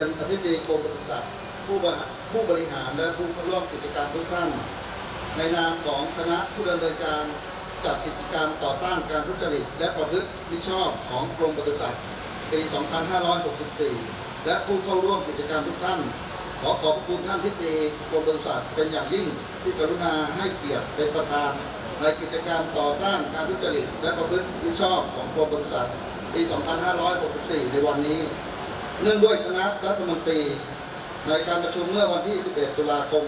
เป็นอธิบดีกรมปศุสัตว์ผู้บริผู้บริหารและผู้เข้าร่วมกิจกรรมทุกท่าน ในนามของคณะผู้ดำเนินการจัดกิจกรรมต่อต้านการทุจริต และประพฤติมิชอบของกรมปศุสัตว์ปี 2564 และผู้เข้าร่วมกิจกรรมทุกท่าน ขอขอบคุณท่านที่ดีกรมปศุสัตว์เป็นอย่างยิ่งที่กรุณาให้เกียรติเป็นประธาน ในกิจกรรมต่อต้านการทุจริต และประพฤติมิชอบของกรมปศุสัตว์ปี 2564 ในวันนี้ เนื่องด้วยคณะรัฐมนตรี ในการประชุมเมื่อวันที่ 11 ตุลาคม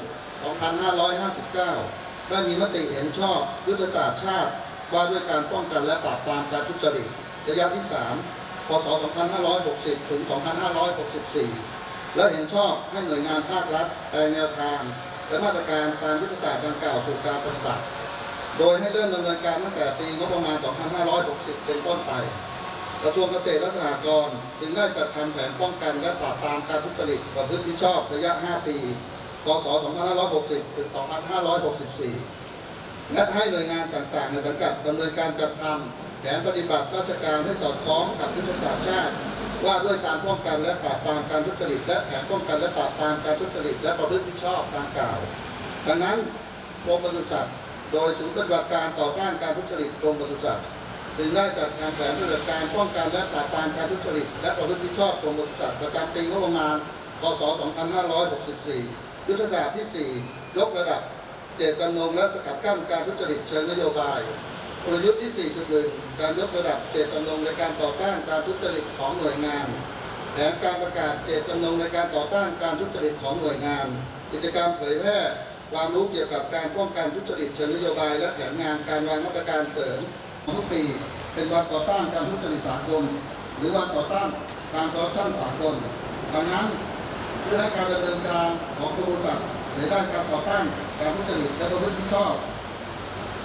2559 ได้มีมติเห็นชอบยุทธศาสตร์ชาติ ว่าด้วยการป้องกันและปราบปรามการทุจริตระยะที่ 3 พศ 2560 ถึง 2564 และเห็นชอบให้หน่วยงานภาครัฐแปลแนวทาง และมาตรการตามยุทธศาสตร์ดังกล่าวสู่การปฏิบัติ โดยให้เริ่มดำเนินการตั้งแต่ปีงบประมาณ 2560 เป็นต้นไป กระทรวงเกษตรและสหกรณ์จึงได้จัดทำแผนป้องกันและปราบปรามการทุจริตประพฤติมิชอบระยะ 5 ปี พศ 2560 ถึง 2564 และให้หน่วยงานต่างๆ ในสังกัดดำเนินการจัดทำแผนปฏิบัติราชการให้สอดคล้องกับยุทธศาสตร์ชาติ ว่าด้วยการป้องกันและปราบปรามการทุจริต และแผนป้องกันและปราบปรามการทุจริต และประพฤติมิชอบดังกล่าว ดังนั้นกรมปศุสัตว์โดยศูนย์ปฏิบัติการต่อต้านการทุจริตกรมปศุสัตว์ จึงได้จัดการแผนปฏิบัติการป้องกันและปราบปรามการทุจริต และประพฤติมิชอบกรมปศุสัตว์ประจำปีงบประมาณพศ 2564 ยุทธศาสตร์ที่ 4 ยกระดับ เจตจำนงและสกัดกั้นการทุจริตเชิงนโยบายกลยุทธ์ที่ 4.1 การยกระดับเจตจำนงในการต่อต้านการทุจริตของหน่วยงาน แผนการประกาศเจตจำนงในการต่อต้านการทุจริตของหน่วยงาน กิจกรรมเผยแพร่ความรู้เกี่ยวกับการป้องกันทุจริตเชิงนโยบาย และแผนงานการวางมาตรการเสริม ทุกปี เป็นวันต่อต้านการทุจริตสากลหรือวันต่อต้านการคอร์รัปชันสากลดังนั้นเพื่อให้การดำเนินการของกระบวนการในด้านการต่อต้านการทุจริตและประพฤติมิชอบ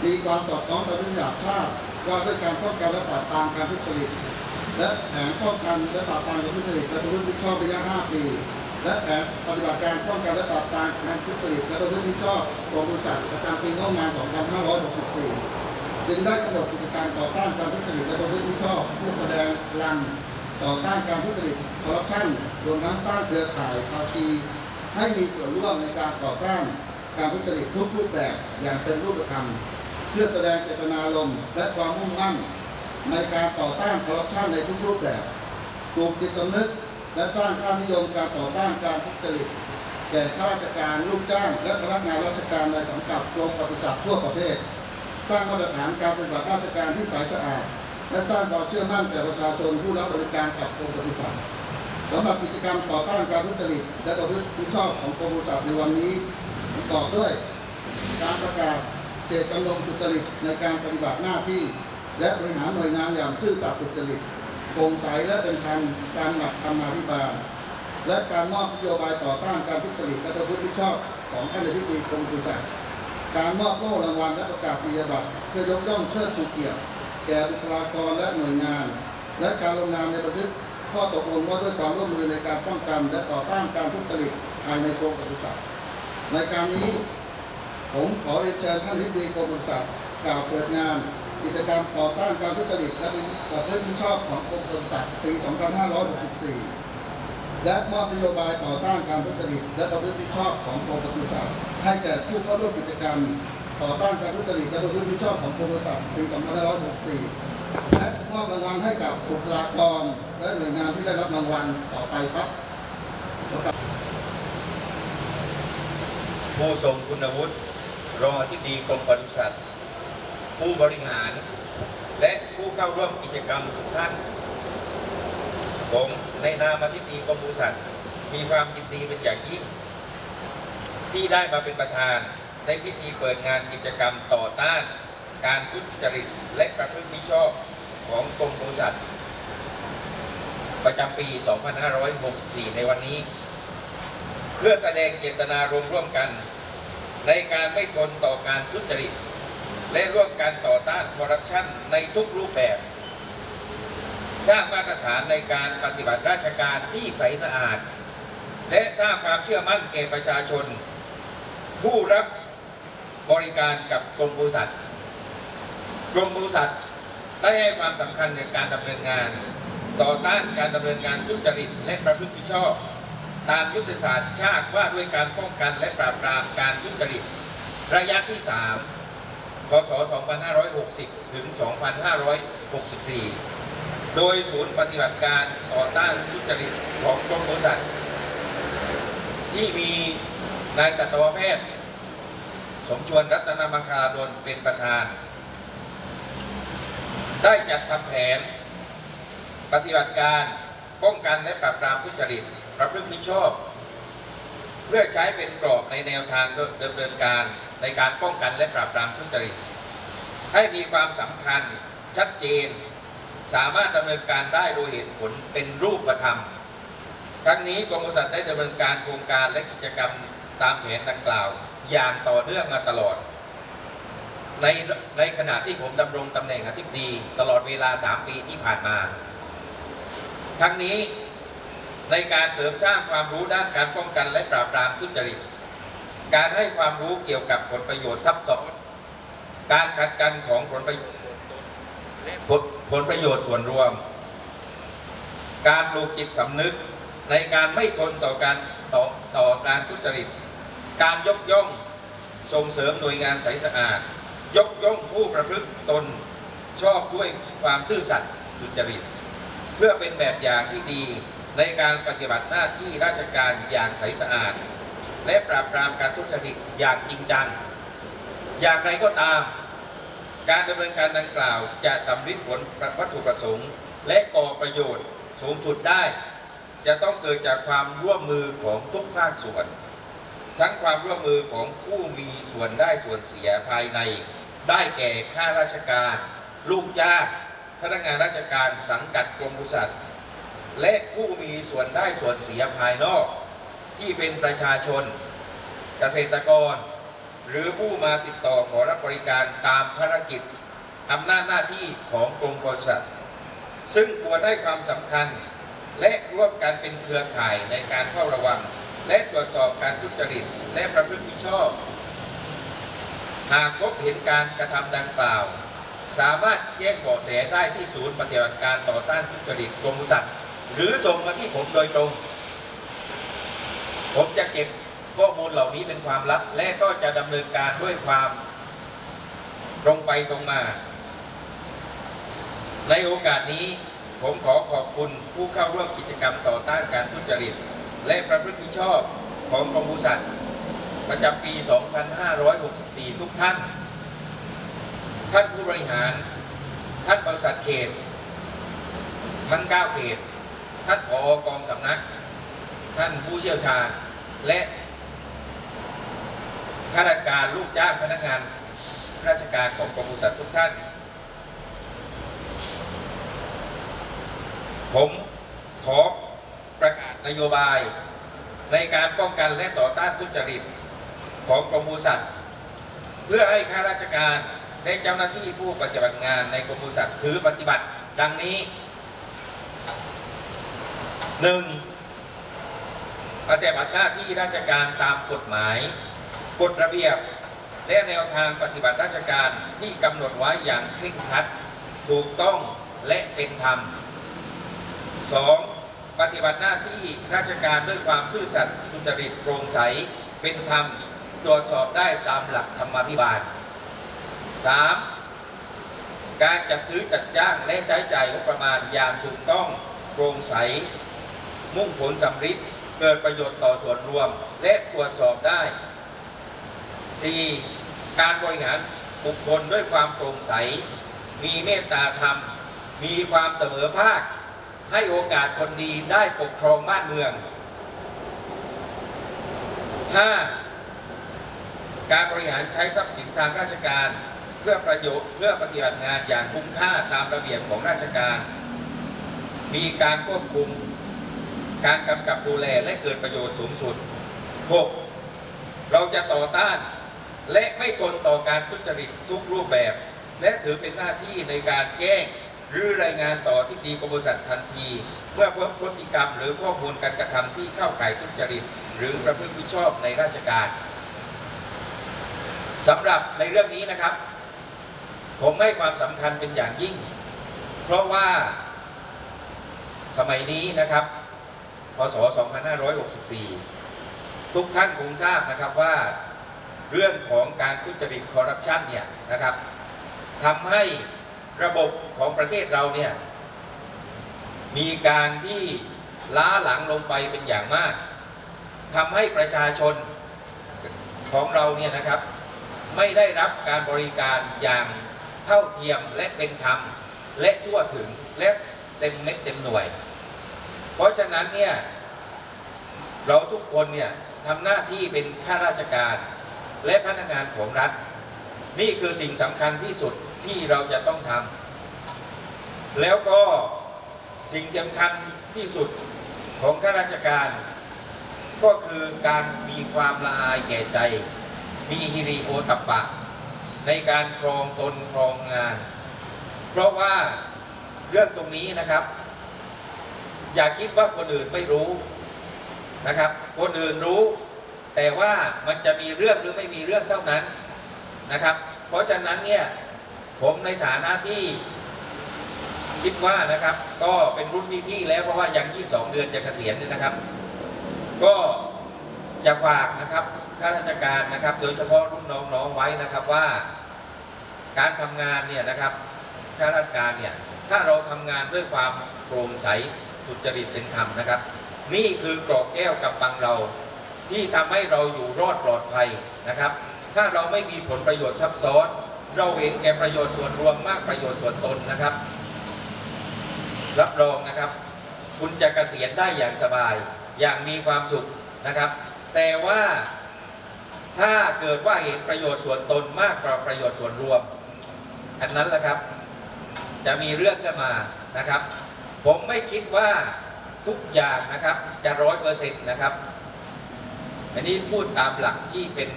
มีความสอดคล้องกับยุทธศาสตร์ชาติว่าด้วยการป้องกันและปราบปรามการทุจริตและแผนป้องกันและปราบปรามการทุจริตและประพฤติมิชอบระยะ 5 ปี และแผนปฏิบัติการป้องกันและปราบปรามการทุจริตและประพฤติมิชอบของบริษัทประจำปีงบประมาณ 2564 จึงได้กำหนดกิจการต่อต้านการทุจริตและประพฤติมิชอบเพื่อแสดงลังต่อต้านการทุจริตคอร์รัปชันรวมทั้งสร้างเครือข่ายภาคีให้มีส่วนร่วมในการต่อต้านการทุจริตทุกรูปแบบอย่างเป็นรูปธรรม เพื่อแสดงเจตนารมณ์และความมุ่งมั่น ในการต่อต้านคอร์รัปชันในทุกรูปแบบปลูกจิตสำนึก และสร้างค่านิยมการต่อต้านการทุจริตแก่ข้าราชการลูกจ้าง และพนักงานราชการในสังกัดกรมปศุสัตว์ทั่วประเทศ สร้างมาตรฐานการปฏิบัติราชการที่ใสสะอาด และสร้างความเชื่อมั่นแก่ประชาชนผู้รับบริการกับกรมปศุสัตว์สำหรับกิจกรรมต่อต้านการทุจริตและประพฤติมิชอบของกรมปศุสัตว์ในวันนี้ประกอบด้วย การประกาศเจตจำนงสุจริตในการปฏิบัติหน้าที่ และบริหารหน่วยงานอย่างซื่อสัตย์สุจริตโปร่งใสและเป็นธรรมการหลักธรรมาภิบาล และการมอบนโยบายต่อต้านการทุจริตและประพฤติมิชอบของท่านอธิบดีกรมปศุสัตว์ การมอบโล่รางวัลและประกาศนียบัตรเพื่อยกย่องเชิดชูเกียรติแก่บุคลากรและหน่วยงาน และการลงนามในบันทึกข้อตกลงว่าด้วยความร่วมมือในการป้องกันและต่อต้านการทุจริตภายในกรมปศุสัตว์ในการนี้ผมขอเรียนเชิญท่านอธิบดีกรมปศุสัตว์กล่าวเปิดงานกิจกรรมต่อต้านการทุจริตและประพฤติมิชอบของกรมปศุสัตว์ปี 2564 และมอบนโยบายต่อต้านการทุจริตและประพฤติมิชอบของกรมปศุสัตว์ให้แก่ผู้เข้าร่วมกิจกรรม ต่อต้านการทุจริตและประพฤติมิชอบของกรมปศุสัตว์ปี 2564 และมอบรางวัลให้กับบุคลากรและหน่วยงานที่ได้รับรางวัลต่อไปครับผู้ทรงคุณวุฒิรองอธิบดีกรมปศุสัตว์ผู้บริหาร และผู้เข้าร่วมกิจกรรมทุกท่านผม ในนามอธิบดีกรมปศุสัตว์มีความยินดีเป็นอย่างยิ่ง ที่ได้มาเป็นประธานในพิธีเปิดงานกิจกรรมต่อต้าน การทุจริตและประพฤติมิชอบของกรมปศุสัตว์ประจำปี 2564 ในวันนี้ เพื่อแสดงเจตนารมณ์ร่วมกัน ในการไม่ทนต่อการทุจริต และร่วมกันต่อต้านคอร์รัปชันในทุกรูปแบบ สร้างมาตรฐานในการปฏิบัติราชการที่ใสสะอาด และสร้างความเชื่อมั่นแก่ประชาชน ผู้รับบริการกับกรมบริษัทกรมบริษัทได้ให้ความสำคัญในการดำเนินงาน ต่อต้านการดำเนินงานทุจริตและประพฤติมิดชอบ ตามยุทธศาสตร์ชาติว่าด้วยการป้องกันและปราบปรามการทุจริต ระยะที่ 3พศ 2560 ถึง 2564 โดยศูนย์ปฏิบัติการต่อต้านทุจริตของกรมบริษัทที่มีนายสัตวแพทย์สมชวนรัตนมังคลาดลเป็นประธาน ได้จัดทำแผน ปฏิบัติการป้องกันและปราบปรามทุจริตประพฤติมิชอบ เพื่อใช้เป็นกรอบในแนวทางดำเนินการในการป้องกันและปราบปรามทุจริต ให้มีความสำคัญชัดเจน สามารถดำเนินการได้โดยเหตุผลเป็นรูปธรรม ทั้งนี้กรมบริษัทได้ดำเนินการโครงการและกิจกรรมตามแผนดังกล่าว อย่างต่อเนื่องมาตลอด ในในขณะที่ผมดำรงตำแหน่งอธิบดีตลอดเวลา 3 ปีที่ผ่านมา ทั้งนี้ในการเสริมสร้างความรู้ด้านการป้องกันและปราบปรามทุจริต การให้ความรู้เกี่ยวกับผลประโยชน์ทับซ้อนการขัดกันของผลประโยชน์ส่วนตนและผลผลประโยชน์ส่วนรวม การปลูกจิตสำนึกในการไม่ทนต่อการต่อต่อการทุจริต การยกย่องส่งเสริมหน่วยงานใสสะอาด ยกย่องผู้ประพฤติตนชอบด้วยความซื่อสัตย์สุจริต เพื่อเป็นแบบอย่างที่ดีในการปฏิบัติหน้าที่ราชการอย่างใสสะอาด และปราบปรามการทุจริตอย่างจริงจัง อย่างไรก็ตาม การดำเนินการดังกล่าวจะสำลิดผลวัตถุประสงค์ และก่อประโยชน์สูงสุดได้ จะต้องเกิดจากความร่วมมือของทุกภาคส่วน ทั้งความร่วมมือของผู้มีส่วนได้ส่วนเสียภายใน ได้แก่ข้าราชการ ลูกจ้างพนักงานราชการสังกัดกรมบริษัทและผู้มีส่วนได้ส่วนเสียภายนอก ที่เป็นประชาชน เกษตรกร หรือผู้มาติดต่อขอรับบริการตามภารกิจอำนาจหน้าที่ของกรมบริษัท ซึ่งควรให้ความสำคัญ และร่วมกันเป็นเครือข่ายในการเฝ้าระวัง และตรวจสอบการทุจริตและประพฤติมิชอบ หากพบเห็นการกระทำดังกล่าว สามารถแจ้งเบาะแสได้ที่ศูนย์ปฏิบัติการต่อต้านทุจริตกรมบริษัท หรือส่งมาที่ผมโดยตรง ผมจะเก็บ ข้อมูลเหล่านี้เป็นความลับ และก็จะดำเนินการด้วยความตรงไปตรงมา ในโอกาสนี้ผมขอขอบคุณผู้เข้าร่วมกิจกรรมต่อต้านการทุจริต และประพฤติมิชอบของกรมบริษัทประจำปี 2564 ทุกท่าน ท่านผู้บริหาร ท่านบริษัทเขต ทั้ง 9 เขต ท่านผอกองสำนัก ท่านผู้เชี่ยวชาญ และ ข้าราชการลูกจ้างพนักงาน ราชการของกรมบริษัททุกท่าน ผมขอประกาศนโยบาย ในการป้องกันและต่อต้านทุจริตของกรมบริษัทเพื่อให้ข้าราชการและเจ้าหน้าที่ผู้ปฏิบัติงานในกรมบริษัทถือปฏิบัติดังนี้ 1. ปฏิบัติหน้าที่ราชการตามกฎหมาย กฎระเบียบ และแนวทางปฏิบัติราชการที่กำหนดไว้อย่างเคร่งครัด ถูกต้องและเป็นธรรม 2. ปฏิบัติหน้าที่ราชการด้วยความซื่อสัตย์สุจริตโปร่งใสเป็นธรรม ตรวจสอบได้ตามหลักธรรมาภิบาล 3. การจัดซื้อจัดจ้างและใช้จ่ายงบประมาณอย่างถูกต้องโปร่งใส มุ่งผลสำฤทธิ์เกิดประโยชน์ต่อส่วนรวม และตรวจสอบได้ 4. การบริหารบุคคลด้วยความโปร่งใส มีเมตตาธรรม มีความเสมอภาค ให้โอกาสคนดีได้ปกครองบ้านเมือง 5. การบริหารใช้ทรัพย์สินทางราชการ เพื่อประโยชน์เพื่อปฏิบัติงานอย่างคุ้มค่าตามระเบียบของราชการ มีการควบคุม การกำกับดูแลและเกิดประโยชน์สูงสุด 6. เราจะต่อต้าน และไม่ทนต่อการทุจริตทุกรูปแบบ และถือเป็นหน้าที่ในการแจ้งหรือรายงานต่อที่ดีกรมบริษัททันที เมื่อพบพฤติกรรมหรือข้อมูลการกระทำที่เข้าข่ายทุจริต หรือประพฤติมิดชอบในราชการสำหรับในเรื่องนี้นะครับ ผมให้ความสำคัญเป็นอย่างยิ่ง เพราะว่าสมัยนี้นะครับพศ 2564 ทุกท่านคงทราบนะครับว่า เรื่องของการทุจริตคอร์รัปชันเนี่ยนะครับทำให้ระบบของประเทศเราเนี่ยมีการที่ล้าหลังลงไปเป็นอย่างมากทำให้ประชาชนของเราเนี่ยนะครับ ไม่ได้รับการบริการอย่างเท่าเทียมและเป็นธรรมและทั่วถึงและเต็มเม็ดเต็มหน่วย เพราะฉะนั้นเนี่ยเราทุกคนเนี่ยทำหน้าที่เป็นข้าราชการ และพนักงานของรัฐ นี่คือสิ่งสำคัญที่สุดที่เราจะต้องทำแล้วก็สิ่งสำคัญที่สุดของข้าราชการ ก็คือการมีความละอายแก่ใจ มีฮิริโอตัปปะ ในการครองตนครองงาน เพราะว่าเรื่องตรงนี้นะครับ อย่าคิดว่าคนอื่นไม่รู้นะครับ คนอื่นรู้ แต่ว่ามันจะมีเรื่องหรือไม่มีเรื่องเท่านั้นนะครับ เพราะฉะนั้นเนี่ยผมในฐานะที่คิดว่านะครับ ก็เป็นรุ่นพี่ๆแล้วเพราะว่ายัง 22 เดือนจะเกษียณนี่นะครับ ก็จะฝากนะครับข้าราชการนะครับ โดยเฉพาะรุ่นน้องๆไว้นะครับว่า การทำงานเนี่ยนะครับข้าราชการเนี่ยถ้าเราทำงานด้วยความโปร่งใสสุจริตเป็นธรรมนะครับ นี่คือกรอกแก้วกับบังเรา ที่ทำให้เราอยู่รอดปลอดภัยนะครับ ถ้าเราไม่มีผลประโยชน์ทับซ้อน เราเห็นแก่ประโยชน์ส่วนรวมมากประโยชน์ส่วนตนนะครับ รับรองนะครับ คุณจะเกษียณได้อย่างสบาย อย่างมีความสุขนะครับ แต่ว่าถ้าเกิดว่าเห็นประโยชน์ส่วนตนมากกว่าประโยชน์ส่วนรวม อันนั้นแหละครับ จะมีเรื่องขึ้นมานะครับ ผมไม่คิดว่าทุกอย่างนะครับจะร้อยเปอร์เซ็นต์นะครับ อันนี้พูดตามหลักที่เป็น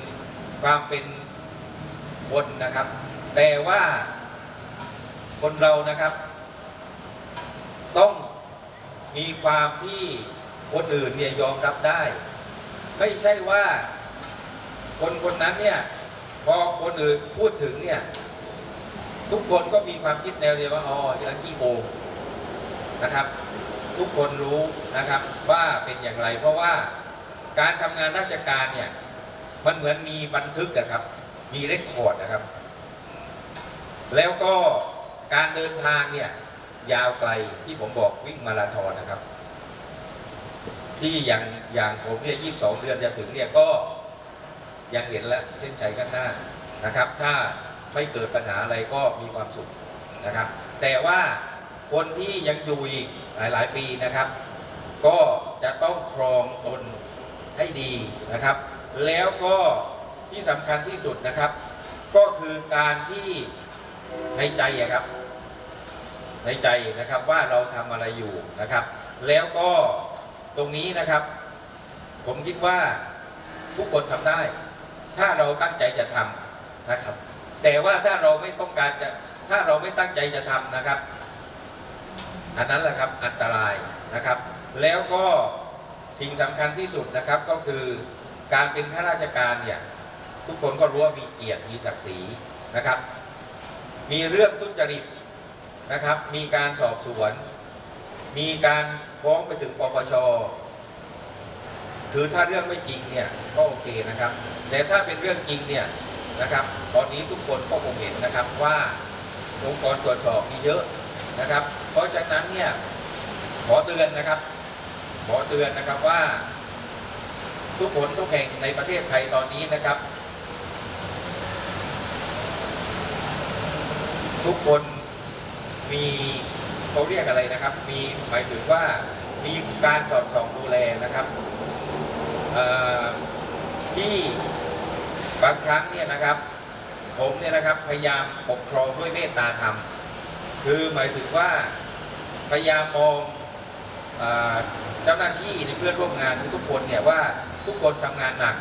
ความเป็นคนนะครับ แต่ว่าคนเรานะครับ ต้องมีความที่คนอื่นเนี่ยยอมรับได้ ไม่ใช่ว่าคนคนนั้นเนี่ยพอคนอื่นพูดถึงเนี่ยทุกคนก็มีความคิดแนวเดียวว่าอ๋ออย่างนั้นขี้โกงนะครับ ทุกคนรู้นะครับว่าเป็นอย่างไรเพราะว่า การทำงานราชการเนี่ยมันเหมือนมีบันทึกนะครับ มีเรคคอร์ดนะครับ แล้วก็การเดินทางเนี่ยยาวไกลที่ผมบอกวิ่งมาราธอนนะครับ ที่อย่างอย่างผมเนี่ยยีเดือนจะถึงเนี่ยก็ยังเห็นแล้วเส้นชัยข้างหน้านะครับ ถ้าไม่เกิดปัญหาอะไรก็มีความสุขนะครับ แต่ว่าคนที่ยังอยู่อีกหลาย ๆ ปีนะครับ ก็จะต้องครองตน ให้ดีนะครับ แล้วก็ที่สำคัญที่สุดนะครับ ก็คือการที่ในใจอะครับ ในใจนะครับว่าเราทำอะไรอยู่นะครับ แล้วก็ตรงนี้นะครับ ผมคิดว่าทุกคนทำได้ ถ้าเราตั้งใจจะทำนะครับ แต่ว่าถ้าเราไม่ต้องการจะถ้าเราไม่ตั้งใจจะทำนะครับ อันนั้นแหละครับอันตรายนะครับ แล้วก็ สิ่งสำคัญที่สุดนะครับก็คือการเป็นข้าราชการเนี่ยทุกคนก็รู้ว่ามีเกียรติมีศักดิ์ศรีนะครับ มีเรื่องทุจริตนะครับ มีการสอบสวน มีการฟ้องไปถึงปปชคือถ้าเรื่องไม่จริงเนี่ยก็โอเคนะครับ แต่ถ้าเป็นเรื่องจริงเนี่ยนะครับ ตอนนี้ทุกคนก็คงเห็นนะครับว่าองค์กรตรวจสอบมีเยอะนะครับ เพราะฉะนั้นเนี่ยขอเตือนนะครับ ขอเตือนนะครับว่า ทุกคนทุกแห่งในประเทศไทยตอนนี้นะครับ ทุกคนมีเขาเรียกอะไรนะครับ มีหมายถึงว่ามีการสอดส่องดูแลนะครับที่บางครั้งเนี่ยนะครับ ผมเนี่ยนะครับพยายามปกครองด้วยเมตตาธรรม คือหมายถึงว่าพยายามมอง เจ้าหน้าที่ในเพื่อนร่วมงานทุกคนเนี่ยว่าทุกคนทำงานหนัก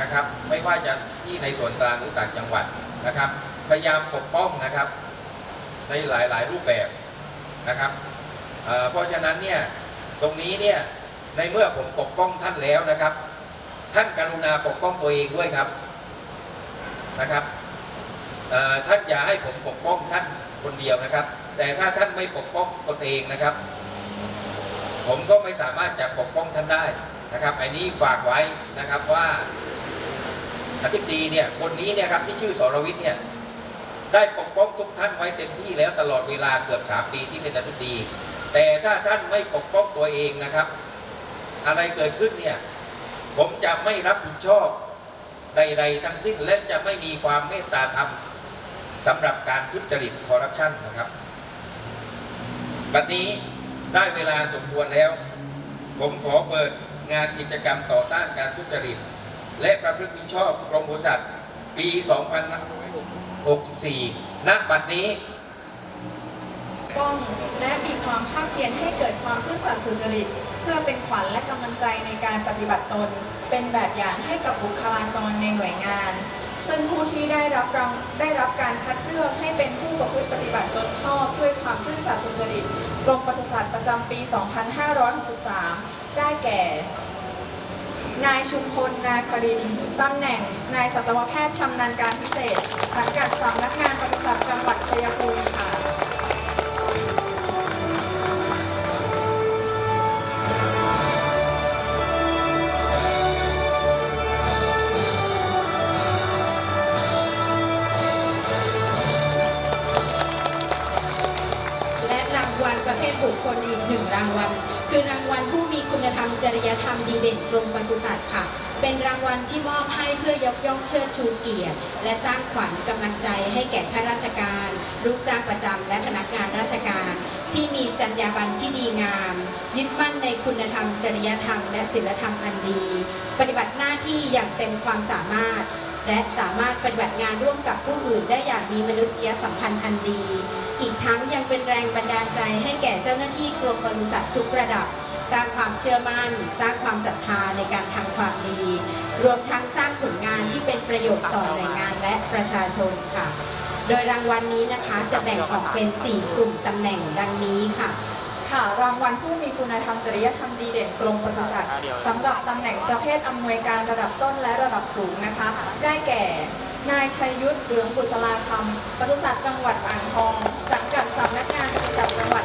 นะครับ ไม่ว่าจะที่ในส่วนกลางหรือต่างจังหวัดนะครับ พยายามปกป้องนะครับ ในหลาย ๆ รูปแบบนะครับเเพราะฉะนั้นเนี่ยตรงนี้เนี่ยในเมื่อผมปกป้องท่านแล้วนะครับ ท่านกรุณาปกป้องตัวเองด้วยครับนะครับท่านอย่าให้ผมปกป้องท่านคนเดียวนะครับ แต่ถ้าท่านไม่ปกป้องตนเองนะครับ ผมก็ไม่สามารถจะปกป้องท่านได้นะครับไอันนี้ฝากไว้นะครับว่าอธิบดีเนี่ยคนนี้เนี่ยครับที่ชื่อสรวิทย์เนี่ยได้ปกป้องทุกท่านไว้เต็มที่แล้วตลอดเวลาเกือบสามปีที่เป็นอธิบดี แต่ถ้าท่านไม่ปกป้องตัวเองนะครับ อะไรเกิดขึ้นเนี่ยผมจะไม่รับผิดชอบใด ๆ ทั้งสิ้นและจะไม่มีความเมตตาธรรมสำหรับการทุจริตคอร์รัปชันนะครับบัดนี้ ได้เวลาสมควรแล้ว ผมขอเปิดงานกิจกรรมต่อต้านการทุจริต และประพฤติมิชอบกรมบริษัทปี 2564 ณ บัดนี้ ป้องและมีความภาคเพียรให้เกิดความซื่อสัตย์สุจริต เพื่อเป็นขวัญและกำลังใจในการปฏิบัติตน เป็นแบบอย่างให้กับบุคลากรในหน่วยงาน ซึ่งผู้ที่ได้รับรางได้รับการคัดเลือกให้เป็นผู้ประพฤติปฏิบัติตนชอบด้วยความซื่อสัตย์สุจริตกรมปศุสัตว์ประจำปี 2563 ได้แก่ นายชุมพลนาครินตำแหน่ง นายสัตวแพทย์ชำนาญการพิเศษ สังกัดสำนักงานปศุสัตว์จังหวัดชัยภูมิค่ะ บุคคลอีกหนึ่งรางวัล คือรางวัลผู้มีคุณธรรมจริยธรรมดีเด่นกรมปศุสัตว์ค่ะ เป็นรางวัลที่มอบให้เพื่อยกย่องเชิดชูเกียรติ และสร้างขวัญกำลังใจให้แก่ข้าราชการลูกจ้างประจำและพนักงานราชการ ที่มีจรรยาบรรณที่ดีงาม ยึดมั่นในคุณธรรม จริยธรรม และศีลธรรมอันดี ปฏิบัติหน้าที่อย่างเต็มความสามารถ และสามารถปฏิบัติงานร่วมกับผู้อื่นได้อย่างมีมนุษยสัมพันธ์อันดี อีกทั้งยังเป็นแรงบันดาลใจให้แก่เจ้าหน้าที่กรมปศุสัตว์ทุกระดับ สร้างความเชื่อมั่น สร้างความศรัทธาในการทำความดี รวมทั้งสร้างผลงานที่เป็นประโยชน์ต่อหน่วยงานและประชาชนค่ะ โดยรางวัลนี้นะคะจะแบ่งออกเป็น 4 กลุ่มตำแหน่งดังนี้ค่ะ ค่ะรางวัลผู้มีคุณธรรมจริยธรรมดีเด่นกรมปศุสัตว์สำหรับตำแหน่งประเภทอำนวยการระดับต้นและระดับสูงนะคะ ได้แก่ นายชัยยุทธเหลืองบุษราคำปศุสัตว์จังหวัดอ่างทอง สังกัดสำนักงานปศุสัตว์จังหวัด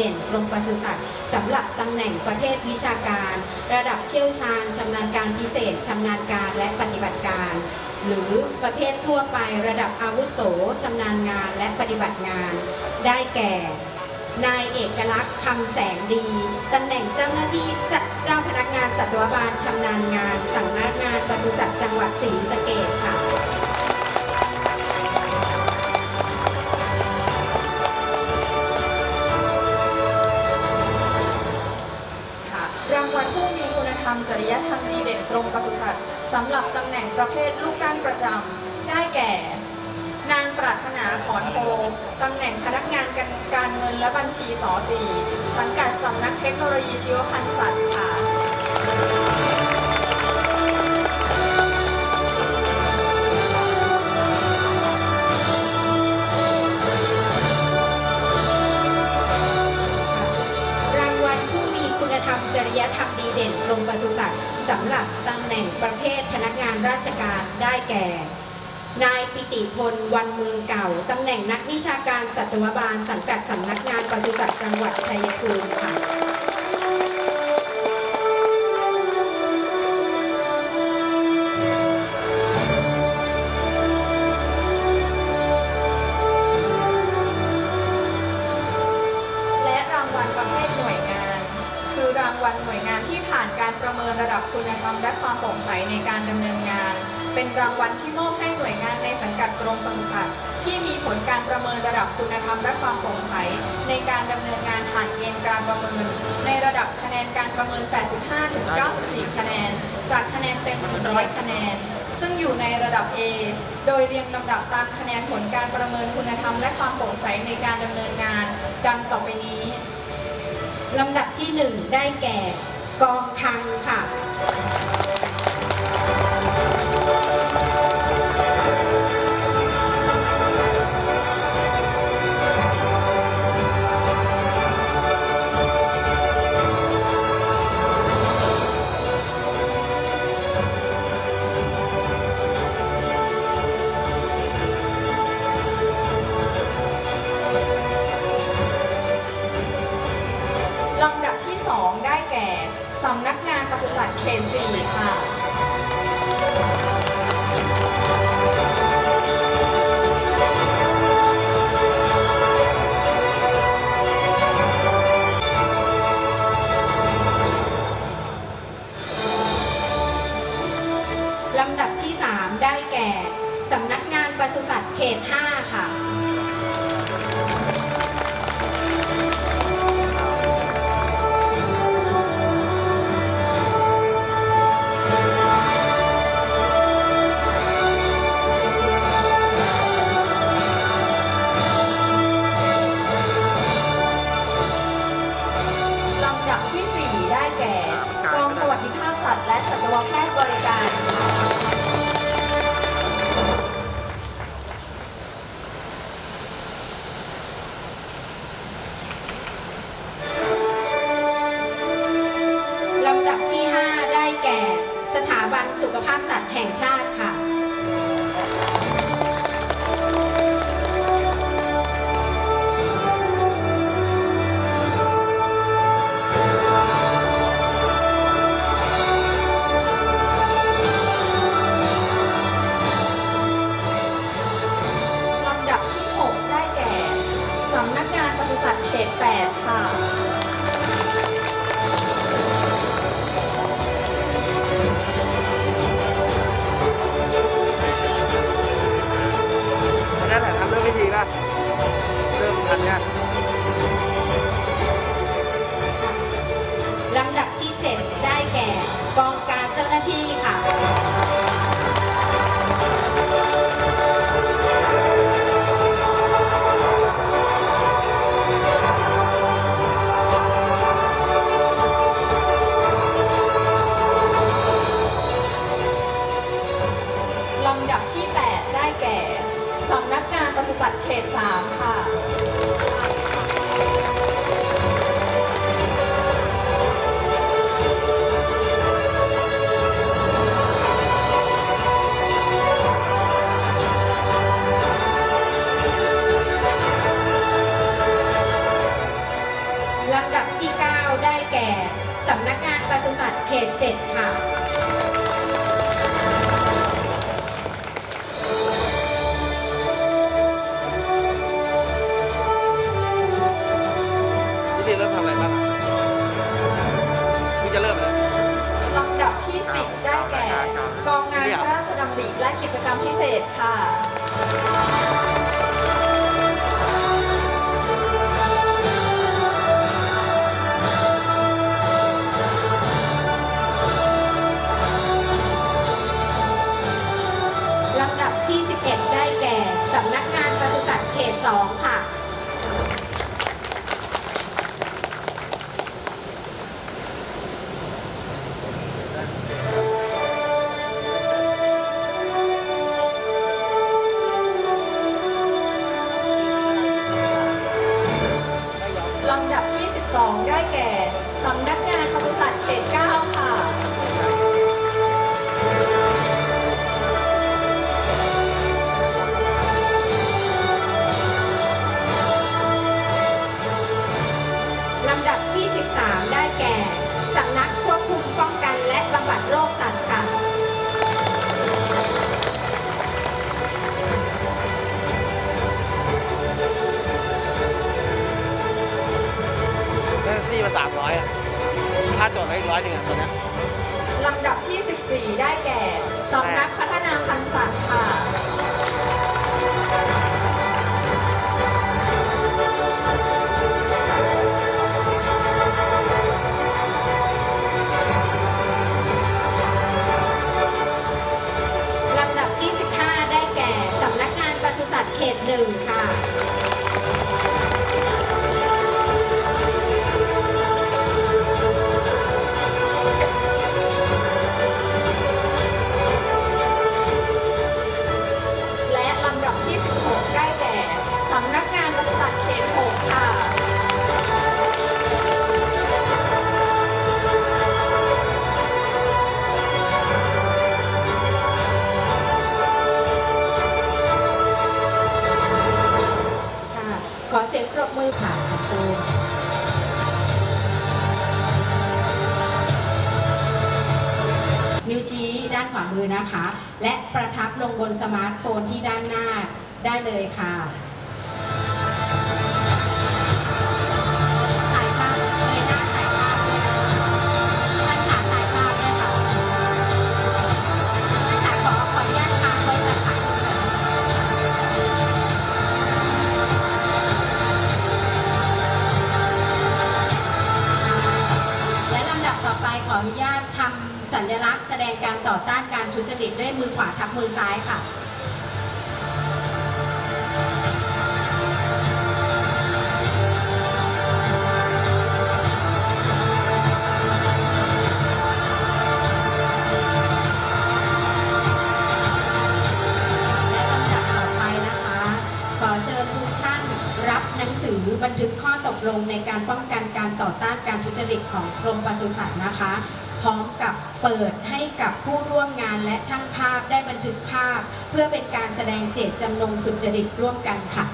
เด่นกรมปศุสัตว์สำหรับตำแหน่งประเภทวิชาการ ระดับเชี่ยวชาญชำนาญการพิเศษชำนาญการและปฏิบัติการ หรือประเภททั่วไประดับอาวุโสชำนาญงานและปฏิบัติงาน ได้แก่ นายเอกลักษณ์คำแสงดีตำแหน่งเจ้าหน้าที่จัดเจ้าพนักงานสัตวบาลชำนาญงานสำนักงานปศุสัตว์จังหวัดศรีสะเกษค่ะค่ะ รรมจริยธรรมดีเด่นตรงปศุสัตว์สำหรับตำแหน่งประเภทลูกจ้างประจำได้แก่ นางปรารถนาขอนโพตำแหน่งพนักงานการการเงินและบัญชีสอสีสังกัดสำนักเทคโนโลยีชีวพันธุ์สัตว์ค่ะ สำหรับตำแหน่งประเภทพนักงานราชการได้แก่ นายปิติพลวันเมืองเก่าตำแหน่งนักวิชาการสัตวบาลสังกัดสำนักงานปศุสัตว์จังหวัดชัยภูมิค่ะ รางวัลที่มอบให้หน่วยงานในสังกัดกรมปศุสัตว์ที่มีผลการประเมินระดับคุณธรรมและความโปร่งใส ในการดำเนินงานผ่านเกณฑ์การประเมิน ในระดับคะแนนการประเมิน 85-94 คะแนน จากคะแนนเต็ม 100 คะแนน ซึ่งอยู่ในระดับ A โดยเรียงลำดับตามคะแนนผลการประเมินคุณธรรมและความโปร่งใสในการดำเนินงาน ดังต่อไปนี้ลำดับที่ 1 ได้แก่กองทังค่ะ มือนะคะ และประทับลงบนสมาร์ทโฟนที่ด้านหน้าได้เลยค่ะ จริตด้วยมือขวาทับมือซ้ายค่ะและลำดับต่อไปนะคะขอเชิญทุกท่านรับหนังสือบันทึกข้อตกลงในการป้องกันการต่อต้านการทุจริตของกรมปศุสัตว์นะคะ พร้อมกับ เปิดให้กับผู้ร่วมงานและช่างภาพได้บันทึกภาพ เพื่อเป็นการแสดงเจตจำนงสุจริตร่วมกันค่ะ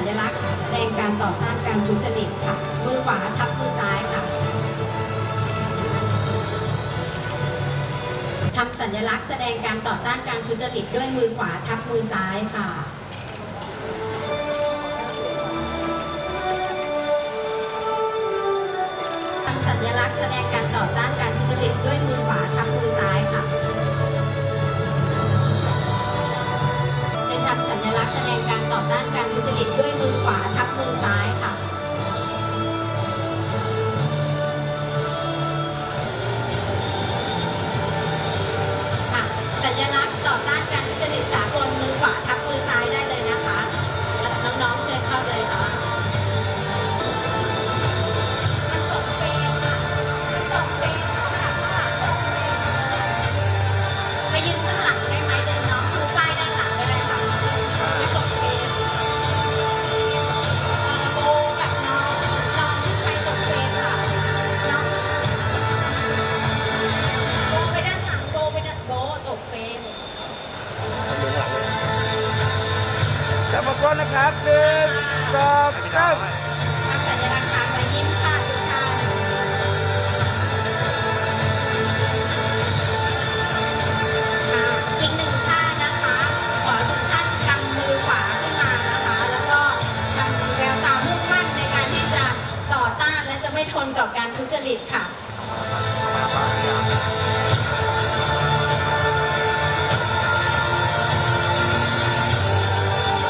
สัญลักษณ์แสดงการต่อต้านการทุจริตค่ะ มือขวาทับมือซ้ายค่ะทำสัญลักษณ์แสดงการต่อต้านการทุจริตด้วยมือขวาทับมือซ้ายค่ะทำสัญลักษณ์แสดงการต่อต้านการทุจริตด้วยมือขวาทับมือซ้าย ต่อต้านการทุจริตด้วยมือขวาทับมือซ้าย